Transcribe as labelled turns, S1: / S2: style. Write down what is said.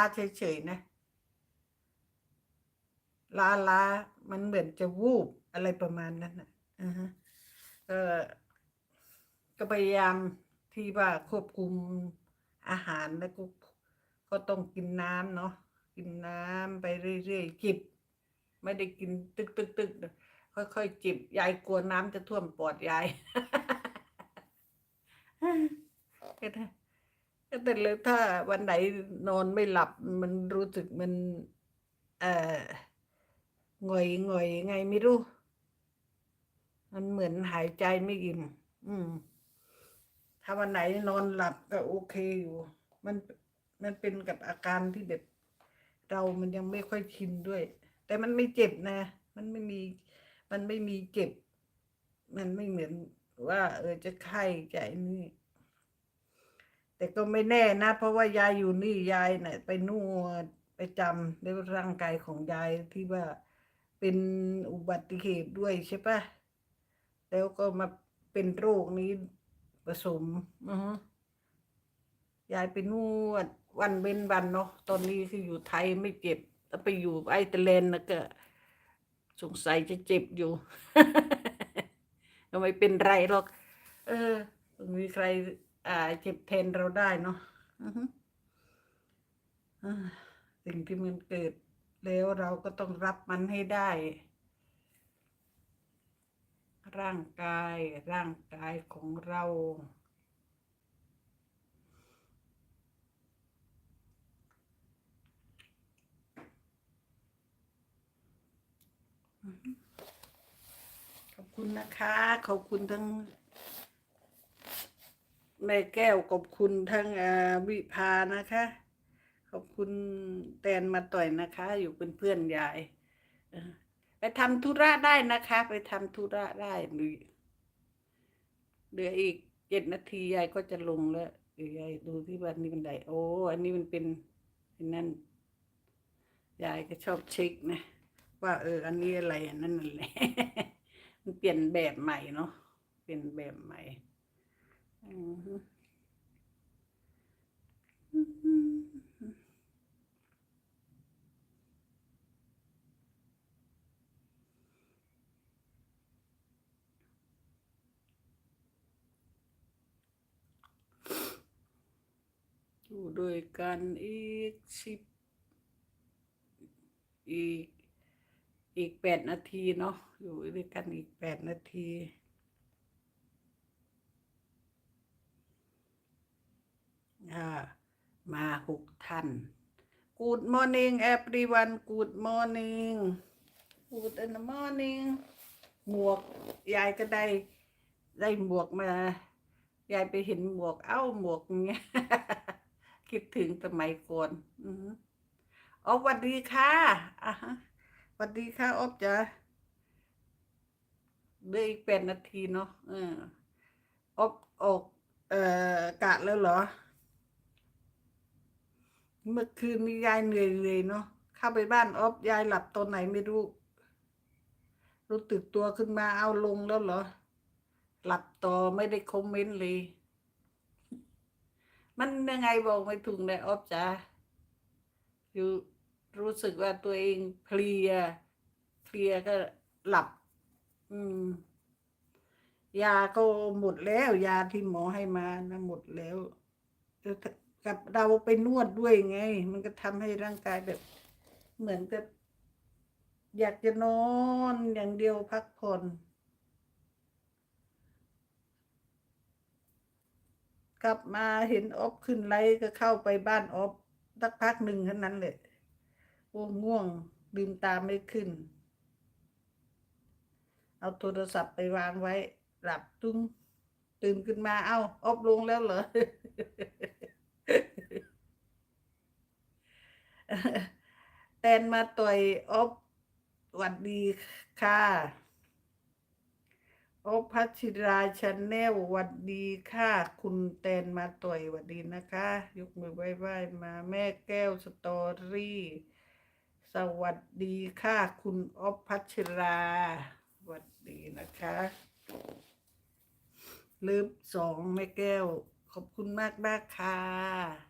S1: าเฉยๆนะล้าล้ามันเหมือนจะวูบอะไรประมาณนั้นนะออฮะก็ก็พยายามที่ว่าควบคุมอาหารแล้วก็ก็ต้องกินน้ำเนาะกินน้ำไปเรื่อยๆจิบ ไม่ได้กินตึกตึกตึกค่อยๆจิบยายกลัวน้ำจะท่วมปอดยายก็ได้ ก็แต่เลยถ้าวันไหนนอนไม่หลับมันรู้สึกมันเอ่อหงอยหงอยไงไม่รู้ มันเหมือนหายใจไม่อิ่ม อืม ถ้าวันไหนนอนหลับก็โอเคอยู่ มันมันเป็นกับอาการที่แบบเรามันยังไม่ค่อยชินด้วย แต่มันไม่เจ็บนะ มันไม่มี มันไม่มีเจ็บ มันไม่เหมือนว่า เออจะไข้จนี่ แต่ก็ไม่แน่นะ เพราะว่ายายอยู่นี่ยายเนี่ยไปนวดไปจำในร่างกายของยายที่ว่าเป็นอุบัติเหตุด้วยใช่ปะแล้วก็มาเป็นโรคนี้ผสมอือฮยายไปนวดวันเว้นวันเนาะตอนนี้คืออยู่ไทยไม่เจ็บแต่ไปอยู่ไอร์แลนนะก็ สงสัยจะเจ็บอยู่ก็ไม่เป็นไรหรอก เออมีใคร อ่าเจ็บแทนเราได้เนาะอือฮึอ่าสิ่งที่มันเกิดแล้วเราก็ต้องรับมันให้ได้ ร่างกายร่างกายของเราขอบคุณนะคะ ขอบคุณทั้ง แม่แก้วขอบคุณทั้งวิภานะคะ ขอบคุณแตนมาต่อยนะคะ อยู่เป็นเพื่อนยายไปทำธุระได้นะคะ ไปทำธุระได้หรือเหลืออีกเจ็ดนาทียายก็จะลงแล้วยายดูที่วันนี้มันไดโอ้อันนี้มันเป็นไอ้นั่นยายก็ชอบเช็คนะ ว่าเออ อันนี้อะไรอันนั้นนั่นแหละมันเปลี่ยนแบบใหม่เนาะเปลี่ยนแบบใหม่ อยู่ด้วยกันอีกสิบอีกอีกแปดนาทีเนาะอยู่ด้วยกันอีกแปดนาที อ่า มาหกท่าน Good morning everyone Good morning Good in the morning หมวกยายก็ได้ได้หมวกมายายไปเห็นหมวกเอ้าหมวกเงี้ย คิดถึงสมัยก่อนอ๋อสวัสดีค่ะอะฮะสวัสดีค่ะอ๊อบจ๋าเหลืออีกแปดนาทีเนาะเอออ๊อบออกเอ่อกะแล้วเหรอ เมื่อคืนนี้ยายเหนื่อยเลยเนาะเข้าไปบ้านออฟยายหลับตอนไหนไม่รู้ รู้ตื่นตัวขึ้นมาเอาลงแล้วเหรอ หลับต่อไม่ได้คอมเมนต์เลย มันยังไงบอกไม่ถูกเลยออฟจ๋าอยู่รู้สึกว่าตัวเองเพลียเพลียก็หลับ อืม ยาก็หมดแล้ว ยาที่หมอให้มานะหมดแล้ว กับเราไปนวดด้วยไง มันก็ทำให้ร่างกายแบบ เหมือนกับอยากจะนอนอย่างเดียวพักผ่อนกลับมาเห็นออฟขึ้นไลฟ์ก็เข้าไปบ้านออฟสักพักหนึ่งเท่านั้นแหละโอ้ง่วงลืมตาไม่ขึ้น เอาโทรศัพท์ไปวางไว้ หลับตุ้งตื่นขึ้นมาเอ้าออฟลงแล้วเหรอ แตนมาต่อยออฟหวัดดีค่ะออฟพัชิราชาแนลหวัดดีค่ะ คุณแตนมาต่อยหวัดดีนะคะ ยกมือไหว้มา แม่แก้วสตอรี่ สวัสดีค่ะ คุณออฟพัชราสวัสดีนะคะลืมสองแม่แก้ว ขอบคุณมากมากค่ะ